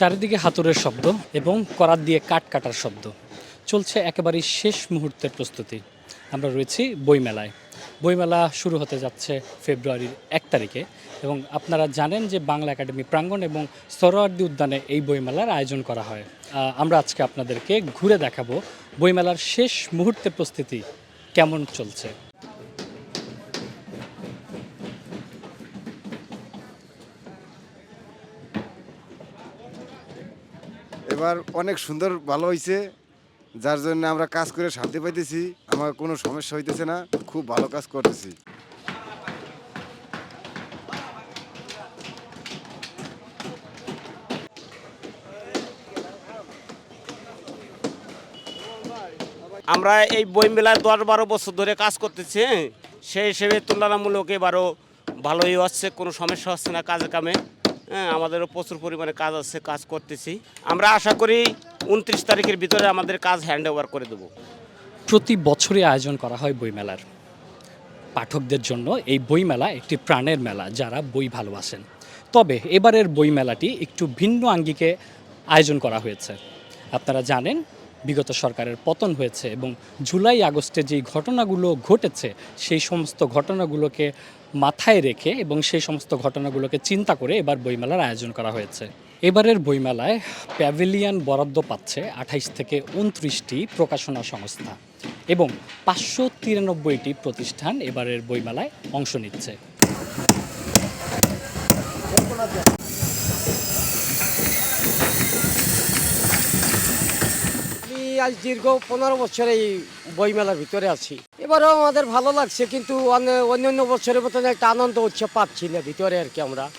চারিদিকে হাতুড়ের শব্দ এবং করাত দিয়ে কাঠ কাটার শব্দ। চলছে একেবারেই শেষ মুহূর্তের প্রস্তুতি। আমরা রয়েছি বইমেলায়। বইমেলা শুরু হতে যাচ্ছে ফেব্রুয়ারির এক তারিখে এবং আপনারা জানেন যে বাংলা একাডেমি প্রাঙ্গণ এবং সরোয়ার্দি উদ্যানে এই বইমেলার আয়োজন করা হয়। আমরা আজকে আপনাদেরকে ঘুরে দেখাবো বইমেলার শেষ মুহূর্তের প্রস্তুতি কেমন চলছে। এবার অনেক সুন্দর, ভালো হয়েছে যার জন্য আমরা কাজ করে শান্তি পাইতেছি, আমার কোনো সমস্যা হইতেছে না, খুব ভালো কাজ করতেছি আমরা এই বই মেলায় দশ বারো বছর ধরে কাজ করতেছি? সেই হিসেবে তুলনামূলক এবারও ভালোই হচ্ছে, কোনো সমস্যা হচ্ছে না কাজে কামে আমাদেরও প্রচুর পরিমাণে কাজ আছে, কাজ করতেছি। আমরা আশা করি উনত্রিশ তারিখের ভিতরে আমাদের কাজ হ্যান্ড ওভার করে দেবো। প্রতি বছরই আয়োজন করা হয় বইমেলার পাঠকদের জন্য এই বইমেলা একটি প্রাণের মেলা, যারা বই ভালোবাসেন। তবে এবারের বইমেলাটি একটু ভিন্ন আঙ্গিকে আয়োজন করা হয়েছে। আপনারা জানেন বিগত সরকারের পতন হয়েছে এবং জুলাই আগস্টে যেই ঘটনাগুলো ঘটেছে, সেই সমস্ত ঘটনাগুলোকে মাথায় রেখে এবং সেই সমস্ত ঘটনাগুলোকে চিন্তা করে এবার বইমেলার আয়োজন করা হয়েছে। এবারের বইমেলায় প্যাভিলিয়ন বরাদ্দ পাচ্ছে আঠাইশ থেকে উনত্রিশটি প্রকাশনা সংস্থা এবং পাঁচশো তিরানব্বইটি প্রতিষ্ঠান এবারের বইমেলায় অংশ নিচ্ছে। আজ দীর্ঘ পনেরো বছর এই বইমেলার ভিতরে আছি। এবারও আমাদের ভালো লাগছে, কিন্তু অন্য- অন্য বছরের মতন একটা আনন্দ উৎসব পাচ্ছি না ভিতরে আর কি আমরা।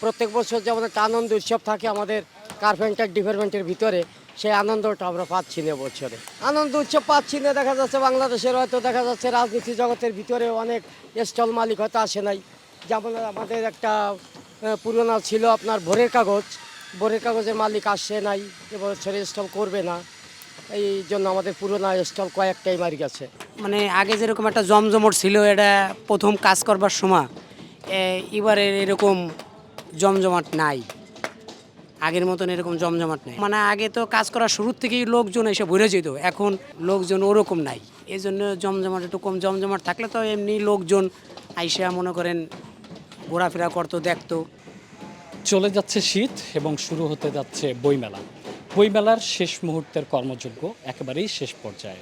প্রত্যেক বছর যেমন একটা আনন্দ উৎসব থাকে আমাদের কার্পেন্টার ডিপার্টমেন্টের ভিতরে, সেই আনন্দটা আমরা পাচ্ছি না বছরে আনন্দ উৎসব পাচ্ছি না, দেখা যাচ্ছে বাংলাদেশের হয়তো দেখা যাচ্ছে রাজনীতি জগতের ভিতরে অনেক স্টল মালিক হয়তো আসে নাই। যেমন আমাদের একটা পুরোনো ছিল আপনার ভোরের কাগজ। ভোরের কাগজের মালিক আসে নাই, এবছরে স্টল করবে না। এই জন্য আমাদের পুরোনো স্টল কয়েকটাই মারি গেছে। মানে আগে যেরকম একটা জমজমট ছিল এটা প্রথম কাজ করবার সময় এ, এবারের এরকম জমজমাট নাই। আগের মতন এরকম জমজমাট নাই। মানে আগে তো কাজ করার শুরুর থেকেই লোকজন এসে ভরে যেত এখন লোকজন ওরকম নাই। এই জন্য জমজমাট একটু কম জমজমাট থাকলে তো এমনি লোকজন আইসা মনে করেন ঘোরাফেরা করতো দেখতো। চলে যাচ্ছে শীত এবং শুরু হতে যাচ্ছে বইমেলা। বইমেলার শেষ মুহূর্তের কর্মযোগ্য একেবারেই শেষ পর্যায়ে।